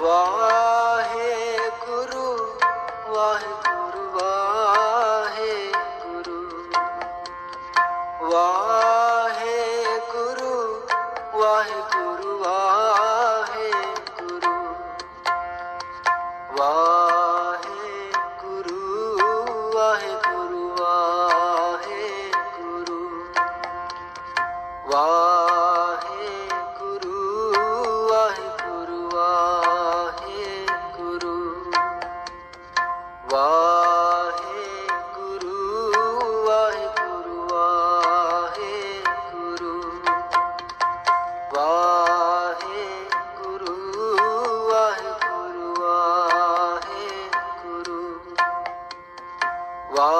Wow.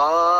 Allah.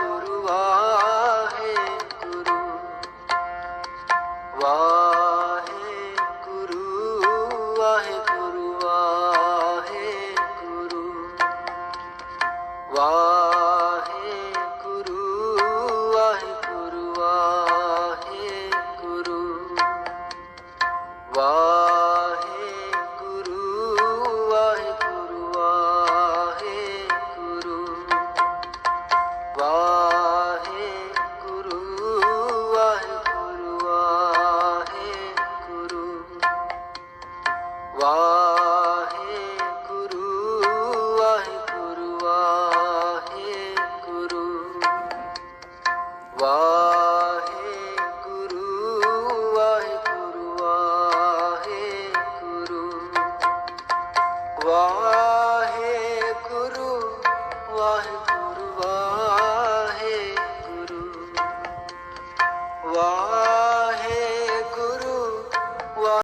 Waheguru Waheguru